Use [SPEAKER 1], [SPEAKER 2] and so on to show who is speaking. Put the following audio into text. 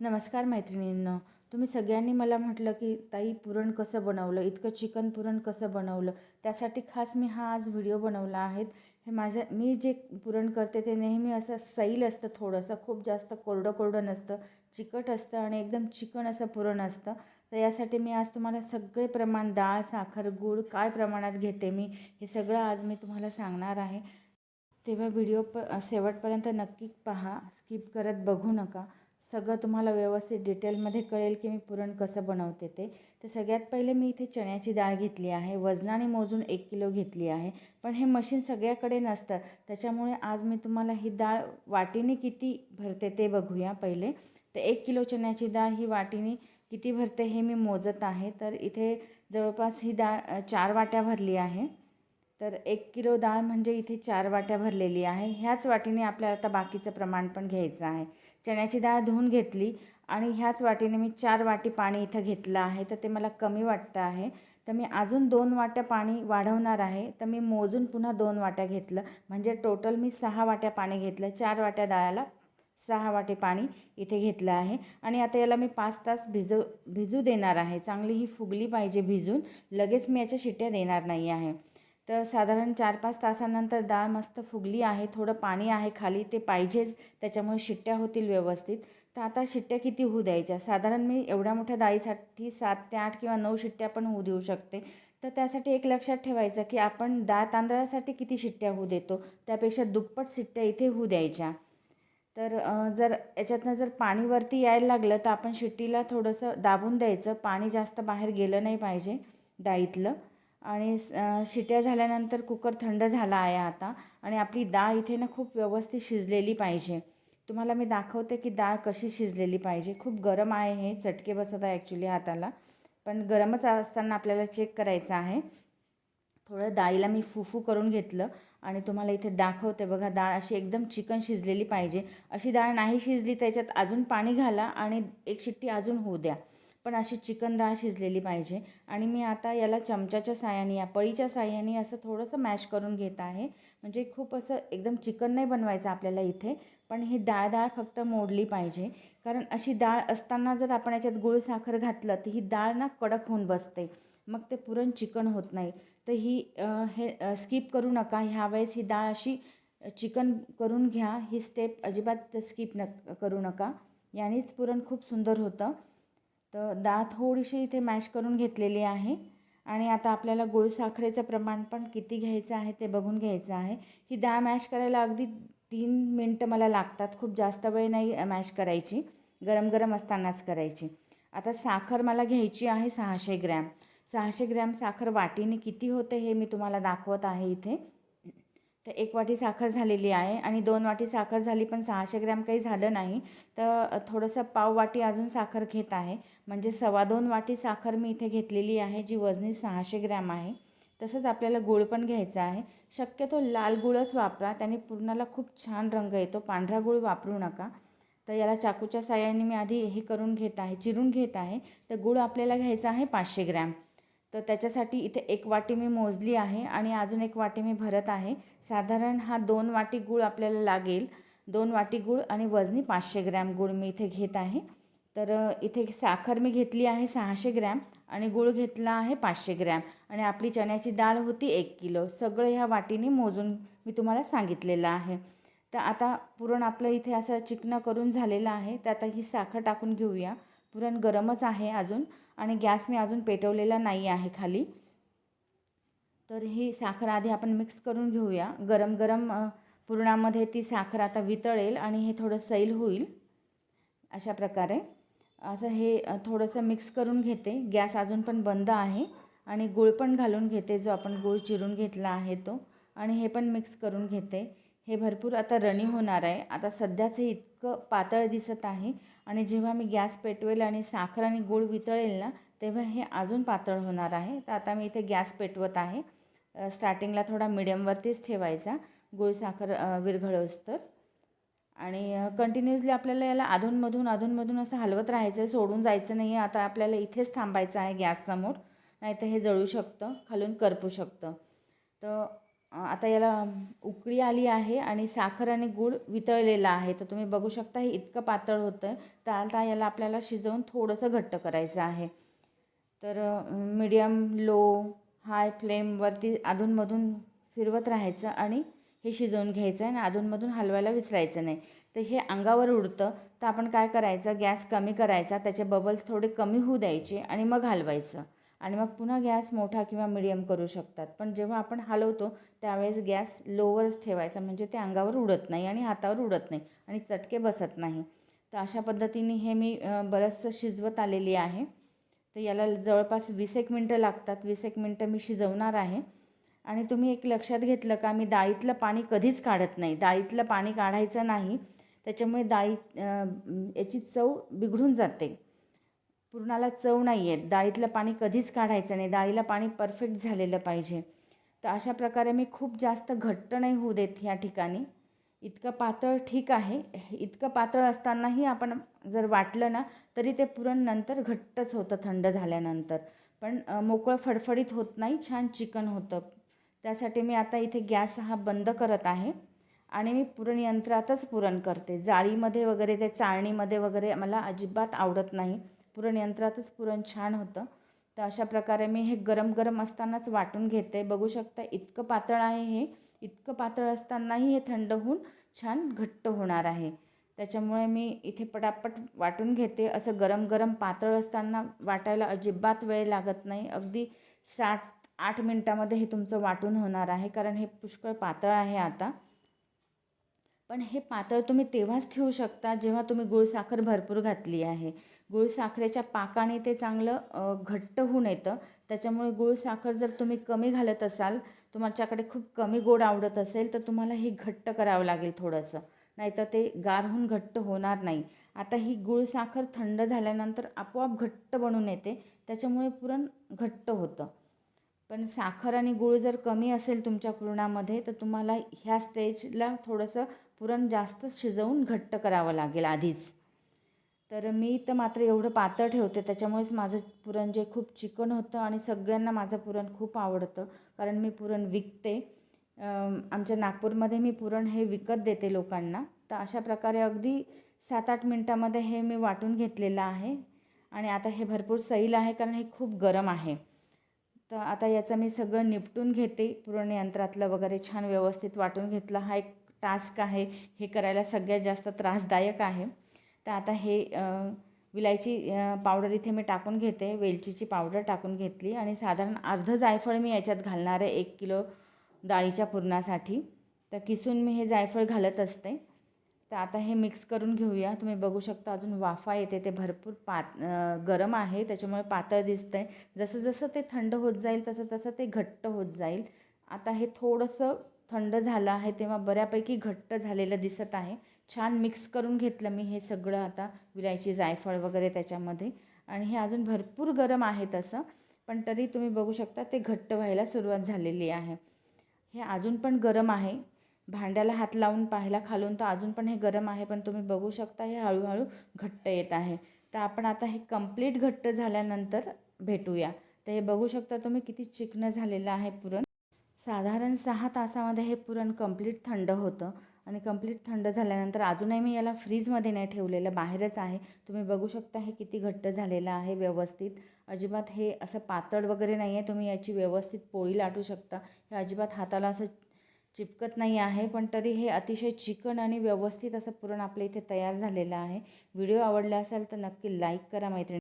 [SPEAKER 1] नमस्कार मैत्रिणींनो. तुम्ही सगळ्यांनी मला म्हटलं की ताई पुरण कसं बनवलं? इतकं चिकन पुरण कसं बनवलं? त्यासाठी खास मी हा आज व्हिडिओ बनवला आहे. हे माझ्या मी जे पुरण करते ते नेहमी असं सैल असतं थोडंसं खूप जास्त कोरडं कोरडं नसतं चिकट असतं आणि एकदम चिकन असं पुरण असतं. तर यासाठी मी आज तुम्हाला सगळे प्रमाण डाळ साखर गूळ काय प्रमाणात घेते मी हे सगळं आज मी तुम्हाला सांगणार आहे. तेव्हा व्हिडिओ प शेवटपर्यंत नक्की पहा. स्किप करत बघू नका. सगळं तुम्हाला व्यवस्थित डिटेलमध्ये कळेल की मी पुरण कसं बनवते ते. तर सगळ्यात पहिले मी इथे चण्याची डाळ घेतली आहे वजनाने मोजून एक किलो घेतली आहे. पण हे मशीन सगळ्याकडे नसतं त्याच्यामुळे आज मी तुम्हाला ही डाळ वाटीने किती भरते ते बघूया पहिले. तर एक किलो चण्याची डाळ ही वाटीने किती भरते हे मी मोजत आहे. तर इथे जवळपास ही डाळ चार वाट्या भरली आहे. तर एक किलो डाळ म्हणजे इथे चार वाट्या भरलेली आहे. ह्याच वाटीने आपल्याला आता बाकीचं प्रमाण पण घ्यायचं आहे. चण्याची डाळ धुवून घेतली आणि ह्याच वाटीने मी चार वाटी पाणी इथं घेतलं आहे. तर ते मला कमी वाटतं आहे. तर मी अजून दोन वाट्या पाणी वाढवणार आहे. तर मी मोजून पुन्हा दोन वाट्या घेतलं. म्हणजे टोटल मी सहा वाट्या पाणी घेतलं. चार वाट्या डाळाला सहा वाटे पाणी इथे घेतलं आहे. आणि आता याला मी पाच तास भिजव भिजू देणार आहे. चांगली ही फुगली पाहिजे भिजून. लगेच मी याच्या शिट्ट्या देणार नाही आहे. तर साधारण चार पाच तासानंतर डाळ मस्त फुगली आहे थोडं पाणी आहे खाली ते पाहिजेच त्याच्यामुळे शिट्ट्या होतील व्यवस्थित. तर आता शिट्ट्या किती होऊ द्यायच्या? साधारण मी एवढ्या मोठ्या डाळीसाठी सात ते आठ किंवा नऊ शिट्ट्या पण होऊ देऊ शकते. तर त्यासाठी एक लक्षात ठेवायचं की आपण डाळ तांदळासाठी किती शिट्ट्या होऊ देतो? त्यापेक्षा दुप्पट शिट्ट्या इथे होऊ द्यायच्या. तर जर याच्यातनं जर पाणी वरती यायला लागलं तर आपण शिट्टीला थोडंसं दाबून द्यायचं. पाणी जास्त बाहेर गेलं नाही पाहिजे डाळीतलं. आणि शिट्या झाल्यानंतर कुकर थंड झाला आहे आता आणि आपली डाळ इथे ना खूप व्यवस्थित शिजलेली पाहिजे. तुम्हाला मी दाखवते की डाळ कशी शिजलेली पाहिजे. खूप गरम आहे हे चटके बसत आहे ॲक्च्युली हाताला. पण गरमच असताना आपल्याला चेक करायचं आहे. थोडं डाळीला मी फुफू करून घेतलं आणि तुम्हाला इथे दाखवते बघा डाळ अशी एकदम चिकन शिजलेली पाहिजे. अशी डाळ नाही शिजली त्याच्यात अजून पाणी घाला आणि एक शिट्टी अजून होऊ द्या. पण अशी चिकन डाळ शिजलेली पाहिजे. आणि मी आता याला चमच्याच्या साह्याने या पळीच्या साह्याने असं थोडंसं मॅश करून घेत आहे. म्हणजे खूप असं एकदम चिकन नाही बनवायचं आपल्याला इथे. पण ही डाळ डाळ फक्त मोडली पाहिजे. कारण अशी डाळ असताना जर आपण याच्यात गुळ साखर घातलं तर ही डाळ ना कडक होऊन बसते. मग ते पुरण चिकन होत नाही. तर ही हे स्किप करू नका. ह्या वेळेस ही डाळ अशी चिकन करून घ्या. ही स्टेप अजिबात स्किप न करू नका. यानेच पुरण खूप सुंदर होतं. तर डाळ थोडीशी इथे मॅश करून घेतलेली आहे. आणि आता आपल्याला गुळ साखरेचं प्रमाण पण किती घ्यायचं आहे ते बघून घ्यायचं आहे. ही डाळ मॅश करायला अगदी तीन मिनटं मला लागतात. खूप जास्त वेळ नाही मॅश करायची. गरम गरम असतानाच करायची. आता साखर मला घ्यायची आहे सहाशे ग्रॅम. सहाशे ग्रॅम साखर वाटीने किती होते हे मी तुम्हाला दाखवत आहे इथे. तर एक वाटी साखर झालेली आहे आणि दोन वाटी साखर झाली पण सहाशे ग्रॅम काही झालं नाही. तर थोडंसं पाव वाटी अजून साखर घेत आहे. म्हणजे सव्वा दोन वाटी साखर मी इथे घेतलेली आहे जी वजनी सहाशे ग्रॅम आहे. तसंच आपल्याला गुळ पण घ्यायचा आहे. शक्यतो लाल गुळच वापरा त्याने पूर्णाला खूप छान रंग येतो. पांढरा गुळ वापरू नका. तर याला चाकूच्या साह्याने मी आधी हे करून घेत आहे चिरून घेत आहे. तर गुळ आपल्याला घ्यायचा आहे पाचशे ग्रॅम. तर त्याच्यासाठी इथे एक वाटी मी मोजली आहे आणि अजून एक वाटी मी भरत आहे. साधारण हा दोन वाटी गूळ आपल्याला लागेल. दोन वाटी गूळ आणि वजनी पाचशे ग्रॅम गूळ मी इथे घेत आहे. तर इथे साखर मी घेतली आहे सहाशे ग्रॅम आणि गूळ घेतला आहे पाचशे ग्रॅम आणि आपली चण्याची डाळ होती एक किलो. सगळं ह्या वाटीने मोजून मी तुम्हाला सांगितलेलं आहे. तर आता पुरण आपलं इथे असं चिकनं करून झालेलं आहे. तर आता ही साखर टाकून घेऊया. पुरण गरमच आहे अजून आणि गॅस मी अजून पेटवलेला नाही आहे खाली. तर ही साखर आधी आपण मिक्स करून घेऊया. गरम गरम पुरणामध्ये ती साखर आता वितळेल आणि हे थोडं सैल होईल अशा प्रकारे. असं हे थोडंसं मिक्स करून घेते. गॅस अजून पण बंद आहे आणि गूळ पण घालून घेते जो आपण गूळ चिरून घेतला आहे तो आणि हे पण मिक्स करून घेते. हे भरपूर आता रणी होणार आहे. आता सध्याच हे इतकं पातळ दिसत आहे आणि जेव्हा मी गॅस पेटवेल आणि साखर आणि गूळ वितळेल ना तेव्हा हे अजून पातळ होणार आहे. तर आता मी इथे गॅस पेटवत आहे. स्टार्टिंगला थोडा मिडियमवरतीच ठेवायचा. गूळ साखर विरघळोस तर. आणि कंटिन्युअसली आपल्याला याला अधूनमधून अधूनमधून असं हलवत राहायचं आहे सोडून जायचं नाही आहे आता आपल्याला इथेच थांबायचं आहे गॅससमोर. नाही तर हे जळू शकतं खालून करपू शकतं. तर आता याला उकळी आली आहे आणि साखर आणि गूळ वितळलेला आहे. तर तुम्ही बघू शकता हे इतकं पातळ होतं आहे तर आता याला आपल्याला शिजवून थोडंसं घट्ट करायचं आहे. तर मीडियम लो हाय फ्लेमवरती अधूनमधून फिरवत राहायचं आणि हे शिजवून घ्यायचं आहे आणि अधूनमधून हलवायला विसरायचं नाही. तर हे अंगावर उडतं. तर आपण काय करायचं? गॅस कमी करायचा. त्याचे बबल्स थोडे कमी होऊ द्यायचे आणि मग हलवायचं. आणि मग पुन्हा गॅस मोठा किंवा मिडियम करू शकतात. पण जेव्हा आपण हलवतो त्यावेळेस गॅस लोवरच ठेवायचा. म्हणजे ते अंगावर उडत नाही आणि हातावर उडत नाही आणि चटके बसत नाही. तर अशा पद्धतीने हे मी बरंचसं शिजवत आलेली आहे. तर याला जवळपास वीस एक मिनटं लागतात. वीस एक मिनटं मी शिजवणार आहे. आणि तुम्ही एक लक्षात घेतलं का मी डाळीतलं पाणी कधीच काढत नाही. डाळीतलं पाणी काढायचं नाही. त्याच्यामुळे डाळी याची चव बिघडून जाते. पुरणाला चव नाही आहेत डाळीतलं पाणी कधीच काढायचं नाही. डाळीला पाणी परफेक्ट झालेलं पाहिजे. तर अशा प्रकारे मी खूप जास्त घट्ट नाही होऊ देत ह्या ठिकाणी. इतकं पातळ ठीक आहे. इतकं पातळ असतानाही आपण जर वाटलं ना तरी ते पुरण नंतर घट्टच होतं थंड झाल्यानंतर. पण मोकळं फडफडीत होत नाही छान चिकन होतं. त्यासाठी मी आता इथे गॅस हा बंद करत आहे आणि मी पुरण यंत्रातच पुरण करते. जाळीमध्ये वगैरे ते चाळणीमध्ये वगैरे मला अजिबात आवडत नाही. पुरण यंत्रातच पुरण छान होतं. तर अशा प्रकारे मी हे गरम गरम असतानाच वाटून घेते. बघू शकता इतकं पातळ आहे हे. इतकं पातळ असतानाही हे थंड होऊन छान घट्ट होणार आहे. त्याच्यामुळे मी इथे पटापट वाटून घेते. असं गरम गरम पातळ असताना वाटायला अजिबात वेळ लागत नाही. अगदी सात आठ मिनटामध्ये हे तुमचं वाटून होणार आहे. कारण हे पुष्कळ पातळ आहे आता. पण हे पातळ तुम्ही तेव्हाच ठेवू शकता जेव्हा तुम्ही गुळसाखर भरपूर घातली आहे. गुळसाखरेच्या पाकाने ते चांगलं घट्ट होऊन येतं. त्याच्यामुळे गुळसाखर जर तुम्ही कमी घालत असाल तुमच्याकडे खूप कमी गोड आवडत असेल तर तुम्हाला हे घट्ट करावं लागेल थोडंसं. नाहीतर ते गार होऊन घट्ट होणार नाही. आता ही गुळसाखर थंड झाल्यानंतर आपोआप घट्ट बनून येते. त्याच्यामुळे पुरण घट्ट होतं. पण साखर आणि गूळ जर कमी असेल तुमच्या पुरणामध्ये तर तुम्हाला ह्या स्टेजला थोडंसं पुरण जास्त शिजवून घट्ट करावं लागेल आधीच. तर मी तर मात्र एवढं पातळ ठेवते त्याच्यामुळेच माझं पुरण जे खूप चिकन होतं आणि सगळ्यांना माझं पुरण खूप आवडतं कारण मी पुरण विकते. आमच्या नागपूरमध्ये मी पुरण हे विकत देते लोकांना. तर अशा प्रकारे अगदी सात आठ मिनटामध्ये हे मी वाटून घेतलेलं आहे. आणि आता हे भरपूर सैल आहे कारण हे खूप गरम आहे. तर आता याचं मी सगळं निपटून घेते. पुरण यंत्रातलं वगैरे छान व्यवस्थित वाटून घेतलं. हा एक टास्क आहे. हे करायला सगळ्यात जास्त त्रासदायक आहे. तर आता हे विलायची पावडर इथे मी टाकून घेते. वेलचीची पावडर टाकून घेतली आणि साधारण अर्ध जायफळ मी याच्यात घालणार आहे एक किलो डाळीच्या पुरणासाठी. तर किसून मी हे जायफळ घालत असते. तर आता हे मिक्स करून घेऊया. तुम्ही बघू शकता अजून वाफा येते ते भरपूर पात गरम आहे. त्याच्यामुळे पातळ दिसतं आहे जसं जसं ते थंड होत जाईल तसं तसं ते घट्ट होत जाईल. आता हे थोडंसं थंड झालं आहे तेव्हा बऱ्यापैकी घट्ट झालेलं दिसत आहे. छान मिक्स करून घेतलं मी हे सगळं आता विलायची जायफळ वगैरे त्याच्यामध्ये. आणि हे अजून भरपूर गरम आहे तसं पण तरी तुम्ही बघू शकता ते घट्ट व्हायला सुरुवात झालेली आहे. हे अजून पण गरम आहे. भांड्याला हात लावून पाहायला खालून तर अजून पण हे गरम आहे पण तुम्ही बघू शकता हे हळूहळू घट्ट येत आहे. तर आपण आता हे कंप्लीट घट्ट झाल्यानंतर भेटूया. तर हे बघू शकता तुम्ही किती चिकनं झालेलं आहे पुरण. साधारण सहा तासामध्ये हे पुरण कंप्लीट थंड होतं. आणि कंप्लीट थंड झाल्यानंतर अजूनही मी याला फ्रीजमध्ये नाही ठेवलेलं बाहेरच आहे. तुम्ही बघू शकता हे किती घट्ट झालेलं आहे व्यवस्थित. अजिबात हे असं पातळ वगैरे नाही आहे तुम्ही याची व्यवस्थित पोळी लाटू शकता. हे अजिबात हाताला असं चिपकत नाही आहे पण तरी हे अतिशय चिकन आणि व्यवस्थित असं पुरण आपल्या इथे तयार झालेलं आहे. व्हिडिओ आवडला असेल तर नक्की लाईक करा मैत्रिणी.